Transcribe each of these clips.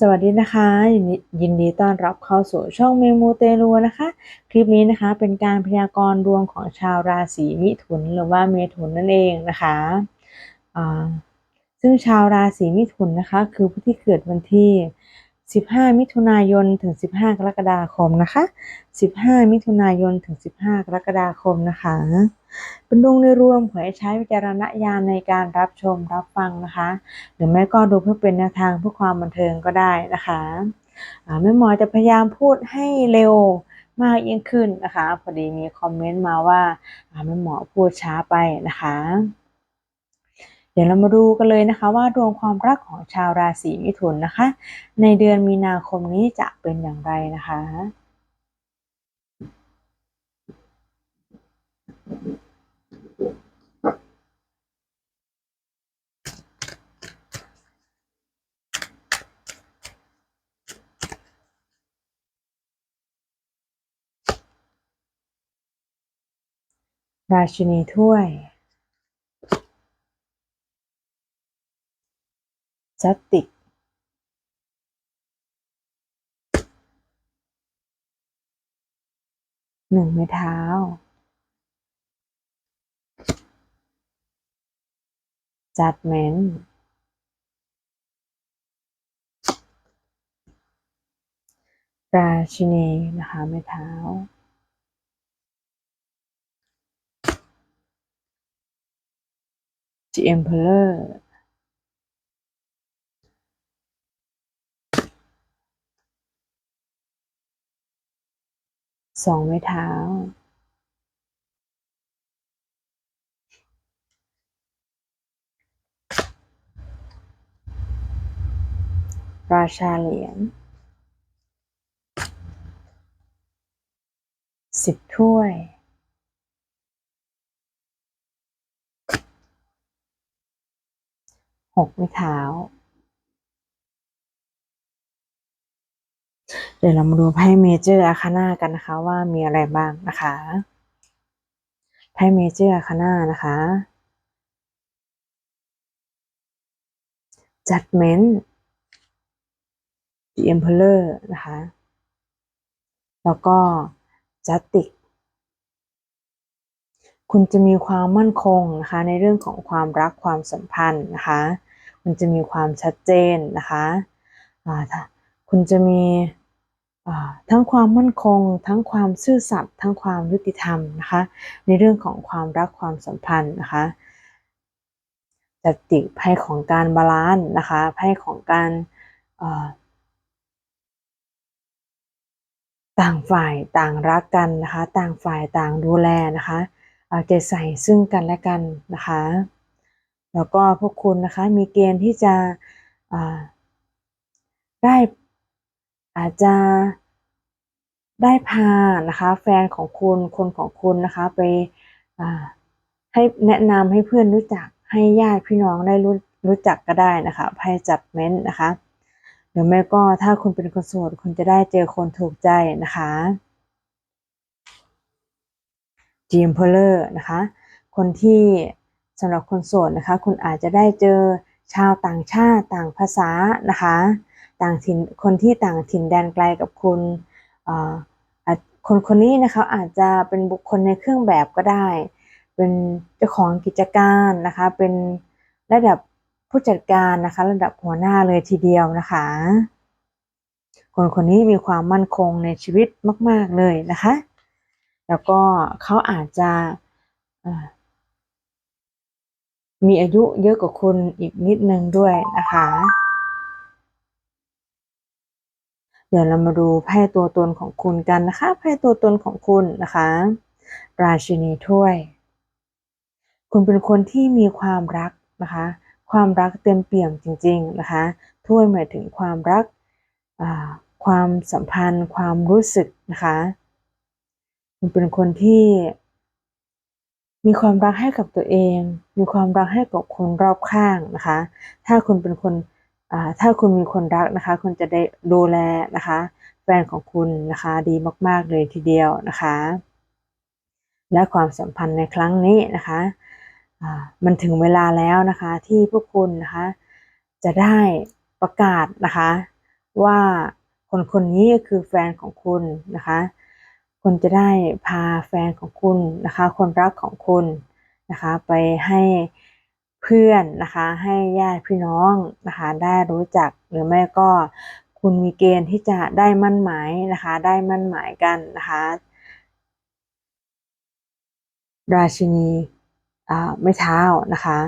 สวัสดีนะคะยินดียินดีต้อนรับเข้าสู่ช่องเมมูเตลูนะคะ คลิปนี้นะคะเป็นการพยากรณ์ดวงของชาวราศีมิถุนหรือว่าเมถุนนั่นเองนะคะซึ่งชาวราศีมิถุนนะคะ คือผู้ที่เกิดวันที่ 15 มิถุนายนถึง 15 กรกฎาคมนะคะ 15 มิถุนายนถึง 15 กรกฎาคมนะคะ เป็นดวงโดยรวมขอให้ใช้วิจารณญาณในการรับชมรับฟังนะคะ หรือไม่ก็ดูเพื่อเป็นแนวทางเพื่อความบันเทิงก็ได้นะคะแม่หมอจะพยายามพูดให้เร็วมากยิ่งขึ้นนะคะ พอดีมีคอมเมนต์มาว่าอ่าแม่หมอพูดช้าไปนะคะ เดี๋ยวเรามาดูกันเลยนะคะ ว่าดวงความรักของชาวราศีมิถุนนะคะ ในเดือนมีนาคมนี้จะเป็นอย่างไรนะคะราชินีถ้วย จัตติกหนึ่งไม้เท้า จัดเมนราชินีนะคะไม้เท้า The Emperor สองไม้เท้า ราชาเหรียญสิบถ้วย หกไม้เท้า เดี๋ยวเรามาดูไพ่เมเจอร์อาคาน่ากันนะคะ ว่ามีอะไรบ้างนะคะไพ่เมเจอร์อาคาน่านะคะ Judgment The Emperor นะคะ แล้วก็ Justice คุณจะมีความมั่นคงนะคะในเรื่องของความรักความสัมพันธ์นะคะ คุณจะมีความชัดเจนนะคะ คุณจะมี ทั้งความมั่นคง ทั้งความซื่อสัตย์ทั้งความยุติธรรมนะคะในเรื่องของความรักความสัมพันธ์นะคะจัดติไพ่ของการบาลานซ์นะคะไพ่ของการต่างฝ่ายต่างรักกันนะคะ ต่างฝ่ายต่างดูแลนะคะเอาใจใส่ซึ่งกันและกันนะคะ แล้วก็พวกคุณนะคะมีเกณฑ์ที่จะได้ อาจจะได้พานะคะแฟนของคุณคนของคุณนะคะไปให้แนะนำให้เพื่อนรู้จักให้ญาติพี่น้องได้รู้รู้จักก็ได้นะคะไพ่จับเม้นนะคะหรือไม่ก็ถ้าคุณเป็นคนโสดคุณจะได้เจอคนถูกใจนะคะ g m p e r นะคะคนที่สำหรับคนโสดนะคะ คุณอาจจะได้เจอชาวต่างชาติต่างภาษานะคะ ต่างถิ่นคนที่ต่างถิ่นแดนไกลกับคุณคนคนนี้นะคะอาจจะเป็นบุคคลในเครื่องแบบก็ได้ เป็นเจ้าของกิจการนะคะ เป็นระดับผู้จัดการนะคะ ระดับหัวหน้าเลยทีเดียวนะคะ คนคนนี้มีความมั่นคงในชีวิตมาก ๆเลยนะคะ แล้วก็เขาอาจจะมีอายุเยอะกว่าคุณอีกนิดนึงด้วยนะคะ เดี๋ยวเรามาดูไพ่ตัวตนของคุณกันนะคะไพ่ตัวตนของคุณนะคะ ราชินีถ้วย คุณเป็นคนที่มีความรักนะคะ ความรักเต็มเปี่ยมจริง ๆนะคะถ้วยหมายถึงความรักความสัมพันธ์ ความรู้สึกนะคะคุณเป็นคนที่ มีความรักให้กับตัวเอง มีความรักให้กับคนรอบข้างนะคะ ถ้าคุณเป็นคน ถ้าคุณมีคนรักนะคะ คุณจะได้ดูแลนะคะ แฟนของคุณนะคะดีมากๆเลยทีเดียวนะคะ และความสัมพันธ์ในครั้งนี้นะคะมันถึงเวลาแล้วนะคะที่พวกคุณนะคะ จะได้ประกาศนะคะ ว่าคนคนนี้คือแฟนของคุณนะคะ คุณจะได้พาแฟนของคุณนะคะ คนรักของคุณนะคะ ไปให้ เพื่อนนะคะ ให้ญาติพี่น้องนะคะ ได้รู้จักหรือไม่ก็คุณมีเกณฑ์ที่จะได้มั่นหมายนะคะ ได้มั่นหมายกันนะคะราชินีไม่เท้านะคะ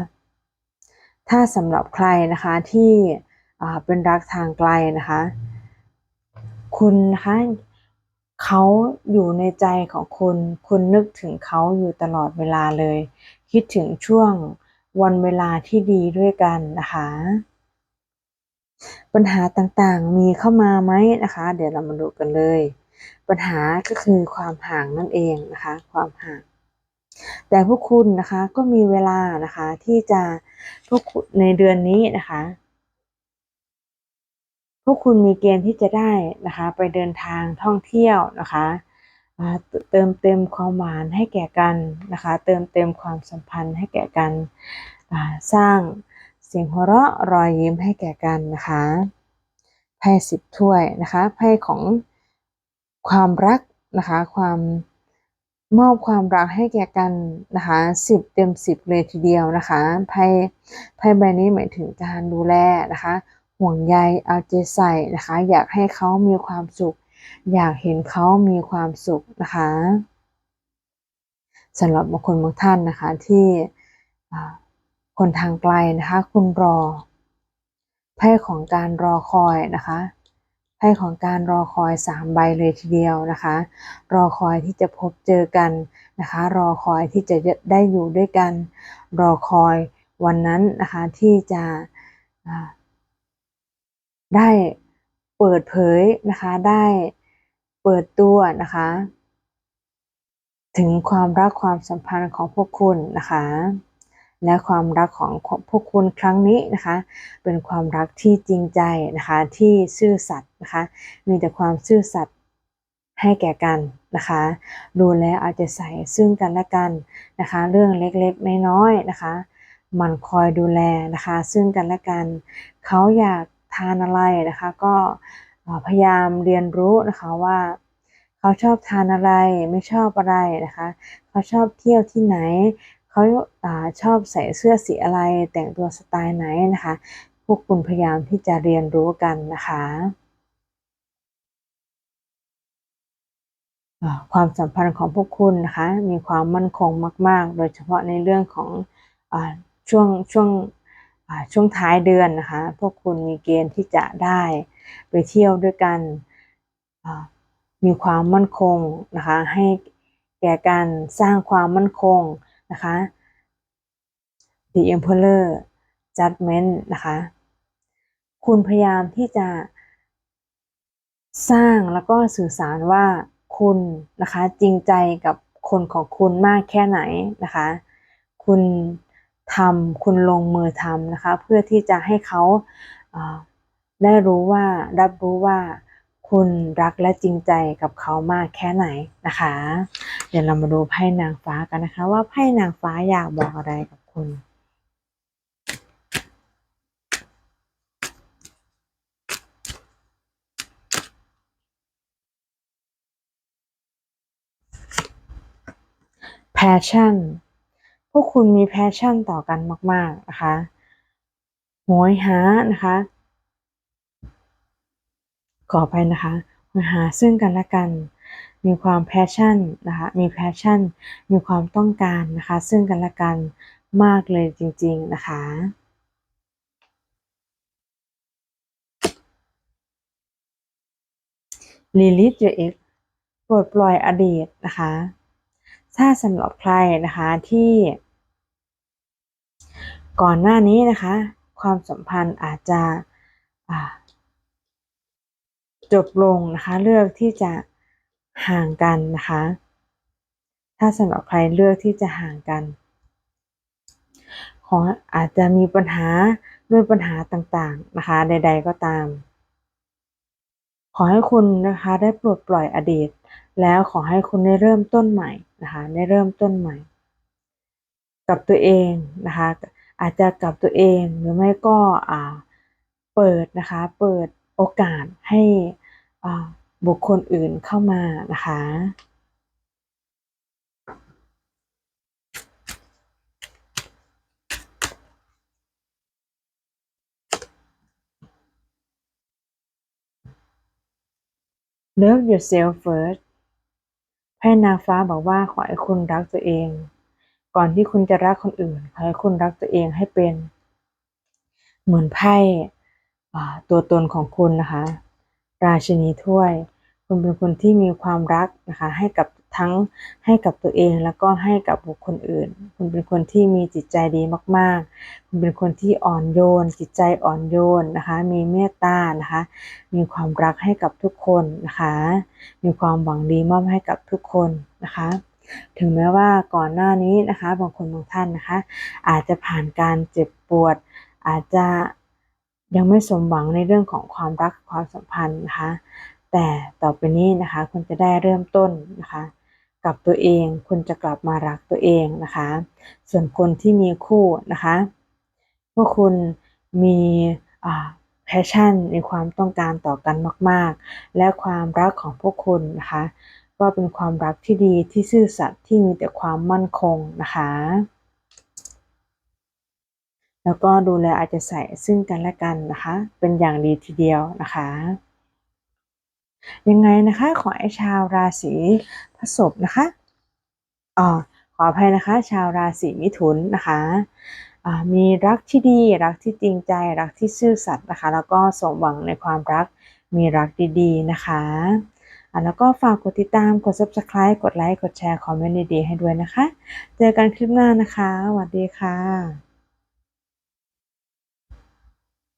ถ้าสำหรับใครนะคะที่เป็นรักทางไกลนะคะ คุณนะคะเขาอยู่ในใจของคุณ คุณนึกถึงเขาอยู่ตลอดเวลาเลย คิดถึงช่วง วันเวลาที่ดีด้วยกันนะคะ ปัญหาต่างๆมีเข้ามาไหมนะคะ เดี๋ยวเรามาดูกันเลย ปัญหาก็คือความห่างนั่นเองนะคะ ความห่าง แต่พวกคุณนะคะก็มีเวลานะคะที่จะพวกในเดือนนี้นะคะพวกคุณมีเกณฑ์ที่จะได้นะคะ ไปเดินทางท่องเที่ยวนะคะ เติมเต็มความหวานให้แก่กันนะคะ เติมเต็มความสัมพันธ์ให้แก่กันสร้างเสียงหัวเราะรอยยิ้มให้แก่กันนะคะไพ่สิบถ้วยนะคะไพ่ของความรักนะคะ ความมอบความรักให้แก่กันนะคะสิบเต็มสิบเลยทีเดียวนะคะไพ่ไพ่ใบนี้หมายถึงการดูแลนะคะ ห่วงใยเอาใจใส่นะคะ อยากให้เขามีความสุข อยากเห็นเขามีความสุขนะคะสำหรับบางคนบางท่านนะคะที่คนทางไกลนะคะ คุณรอไพ่ของการรอคอยนะคะไพ่ของการรอคอยสามใบเลยทีเดียวนะคะ รอคอยที่จะพบเจอกันนะคะ รอคอยที่จะได้อยู่ด้วยกัน รอคอยวันนั้นนะคะที่จะได้ เปิดเผยนะคะได้เปิดตัวนะคะ ถึงความรักความสัมพันธ์ของพวกคุณนะคะ และความรักของพวกคุณครั้งนี้นะคะ เป็นความรักที่จริงใจนะคะที่ซื่อสัตย์นะคะ มีแต่ความซื่อสัตย์ให้แก่กันนะคะดูแลเอาใจใส่ซึ่งกันและกันนะคะ เรื่องเล็กๆน้อยๆนะคะ มันคอยดูแลนะคะ ซึ่งกันและกัน เขาอยาก ทานอะไรนะคะ ก็พยายามเรียนรู้นะคะว่าเขาชอบทานอะไรไม่ชอบอะไรนะคะ เขาชอบเที่ยวที่ไหน เขาชอบใส่เสื้อสีอะไร แต่งตัวสไตล์ไหนนะคะ พวกคุณพยายามที่จะเรียนรู้กันนะคะความสัมพันธ์ของพวกคุณนะคะ มีความมั่นคงมาก ๆ โดยเฉพาะในเรื่องของอช่วงช่วง ช่วงท้ายเดือนนะคะ พวกคุณมีเกณฑ์ที่จะได้ไปเที่ยวด้วยกันมีความมั่นคงนะคะ ให้แก่การสร้างความมั่นคงนะคะ The Emperor Judgment นะคะ คุณพยายามที่จะสร้างแล้วก็สื่อสารว่าคุณนะคะจริงใจกับคนของคุณมากแค่ไหนนะคะ คุณ ทำคุณลงมือทำนะคะ เพื่อที่จะให้เขาได้รู้ว่ารับรู้ว่าคุณรักและจริงใจกับเขามากแค่ไหนนะคะ เดี๋ยวเรามาดูไพ่นางฟ้ากันนะคะ ว่าไพ่นางฟ้าอยากบอกอะไรกับคุณ passion พวกคุณมีแพชชั่นต่อกันมาก ๆ นะคะหวยหานะคะขอไปนะคะหยหาซึ่งกันและกัน มีความแพชชั่นนะคะ มีแพชชั่น มีความต้องการนะคะ ซึ่งกันและกันมากเลยจริง ๆ นะคะลีลิทเยเอ็กปลดปล่อยอดีตนะคะ ถ้าสำหรับใครนะคะที่ ก่อนหน้านี้นะคะ ความสัมพันธ์อาจจะจบลงนะคะ เลือกที่จะห่างกันนะคะ ถ้าสำหรับใครเลือกที่จะห่างกัน ของอาจจะมีปัญหาด้วยปัญหาต่างๆนะคะ ใด ๆ ก็ตาม ขอให้คุณนะคะได้ปลดปล่อยอดีต แล้วขอให้คุณได้เริ่มต้นใหม่ นะคะได้เริ่มต้นใหม่ กับตัวเองนะคะอาจจะกับตัวเองหรือไม่ก็อ่าเปิดนะคะเปิดโอกาสให้อ่าบุคคลอื่นเข้ามานะคะ Love yourself first ไพ่นางฟ้าบอกว่าขอให้คุณรักตัวเอง ก่อนที่คุณจะรักคนอื่น ขอให้คุณรักตัวเองให้เป็น เหมือนไพ่ตัวตนของคุณนะคะ ราชินีถ้วย คุณเป็นคนที่มีความรักนะคะ ให้กับ ทั้งให้กับตัวเองแล้วก็ให้กับบุคคลอื่น คุณเป็นคนที่มีจิตใจดีมากๆ คุณเป็นคนที่อ่อนโยน จิตใจอ่อนโยนนะคะ มีเมตตานะคะ มีความรักให้กับทุกคนนะคะ มีความหวังดีมอบให้กับทุกคนนะคะถึงแม้ว่าก่อนหน้านี้นะคะบางคนบางท่านนะคะ อาจจะผ่านการเจ็บปวด อาจจะยังไม่สมหวังในเรื่องของความรักความสัมพันธ์นะคะ แต่ต่อไปนี้นะคะคุณจะได้เริ่มต้นนะคะ กับตัวเอง คุณจะกลับมารักตัวเองนะคะ ส่วนคนที่มีคู่นะคะพวกคุณมีแพชชั่นมีความต้องการต่อกันมาก ๆ และความรักของพวกคุณนะคะก็เป็นความรักที่ดีที่ซื่อสัตย์ที่มีแต่ความมั่นคงนะคะ แล้วก็ดูแลอาจจะใส่ซึ่งกันและกันนะคะ เป็นอย่างดีทีเดียวนะคะ ยังไงนะคะขอให้ชาวราศีพฤษภนะคะอ่าขออภัยนะคะ ชาวราศีมิถุนนะคะมีรักที่ดีรักที่จริงใจรักที่ซื่อสัตย์นะคะ แล้วก็สมหวังในความรักมีรักดีๆนะคะแล้วก็ฝากกดติดตามกด subscribe กดไลค์กดแชร์คอมเมนต์ดีๆให้ด้วยนะคะ เจอกันคลิปหน้านะคะสวัสดีค่ะ